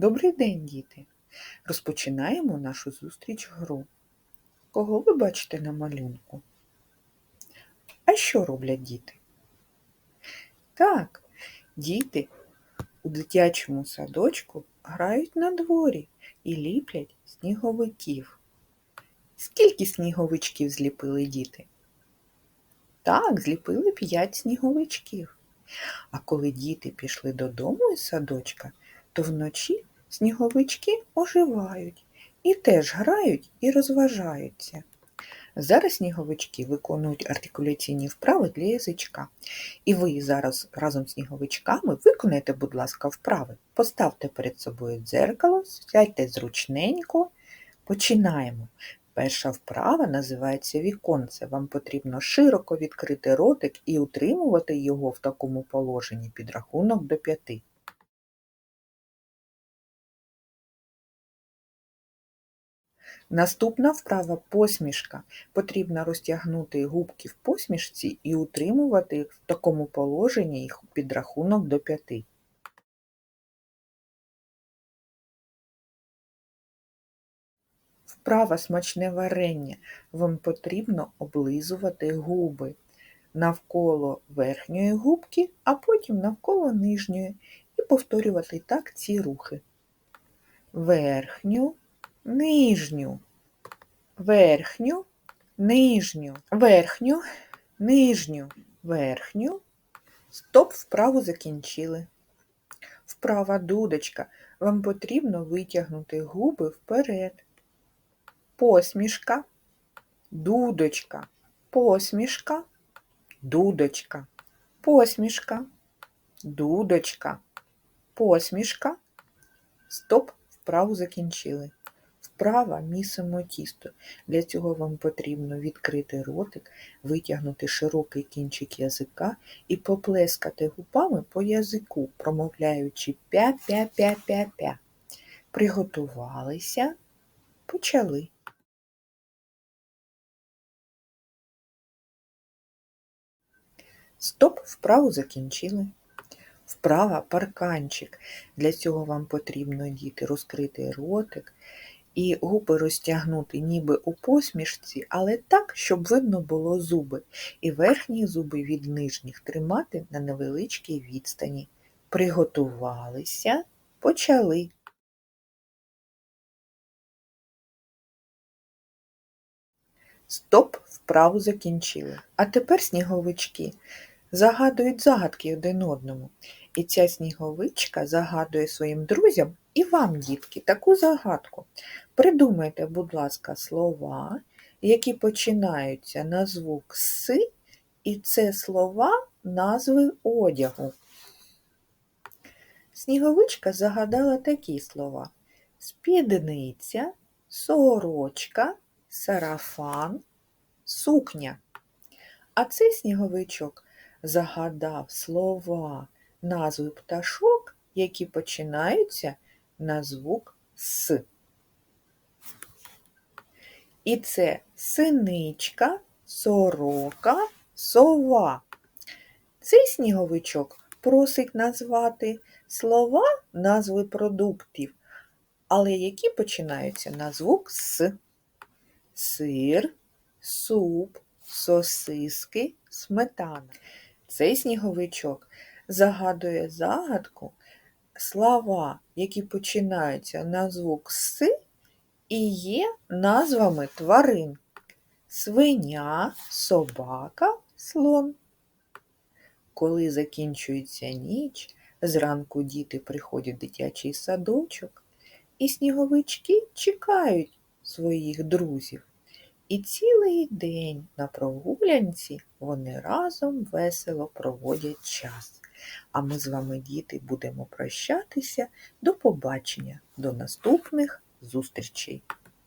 Добрий день, діти! Розпочинаємо нашу зустріч гру. Кого ви бачите на малюнку? А що роблять діти? Так, діти у дитячому садочку грають на дворі і ліплять сніговиків. Скільки сніговичків зліпили діти? Так, зліпили п'ять сніговичків. А коли діти пішли додому із садочка, то вночі сніговички оживають і теж грають і розважаються. Зараз сніговички виконують артикуляційні вправи для язичка. І ви зараз разом з сніговичками виконайте, будь ласка, вправи. Поставте перед собою дзеркало, сядьте зручненько. Починаємо. Перша вправа називається віконце. Вам потрібно широко відкрити ротик і утримувати його в такому положенні під рахунок до п'яти. Наступна вправа посмішка. Потрібно розтягнути губки в посмішці і утримувати в такому положенні їх під рахунок до п'яти. Вправа смачне варення. Вам потрібно облизувати губи навколо верхньої губки, а потім навколо нижньої і повторювати так ці рухи. Верхню, нижню, верхню, нижню, верхню, нижню, верхню. Стоп, вправу закінчили. Вправа дудочка. Вам потрібно витягнути губи вперед. Посмішка, дудочка, посмішка, дудочка, посмішка, дудочка, посмішка. Стоп, вправу закінчили. Вправа місимо тісто. Для цього вам потрібно відкрити ротик, витягнути широкий кінчик язика і поплескати губами по язику, промовляючи пя-пя-пя-пя-пя. Приготувалися, почали. Стоп, вправу закінчили. Вправа парканчик. Для цього вам потрібно діти розкрити ротик і губи розтягнути ніби у посмішці, але так, щоб видно було зуби. І верхні зуби від нижніх тримати на невеличкій відстані. Приготувалися, почали. Стоп, вправу закінчили. А тепер сніговички загадують загадки один одному. І ця сніговичка загадує своїм друзям і вам, дітки, таку загадку. Придумайте, будь ласка, слова, які починаються на звук С, і це слова назви одягу. Сніговичка загадала такі слова: спідниця, сорочка, сарафан, сукня. А цей сніговичок загадав слова назви пташок, які починаються на звук С. І це синичка, сорока, сова. Цей сніговичок просить назвати слова назви продуктів, але які починаються на звук С. Сир, суп, сосиски, сметана. Цей сніговичок загадує загадку слова, які починаються на звук С і є назвами тварин. Свиня, собака, слон. Коли закінчується ніч, зранку діти приходять в дитячий садочок, і сніговички чекають своїх друзів. І цілий день на прогулянці вони разом весело проводять час. А ми з вами, діти, будемо прощатися. До побачення, до наступних зустрічей!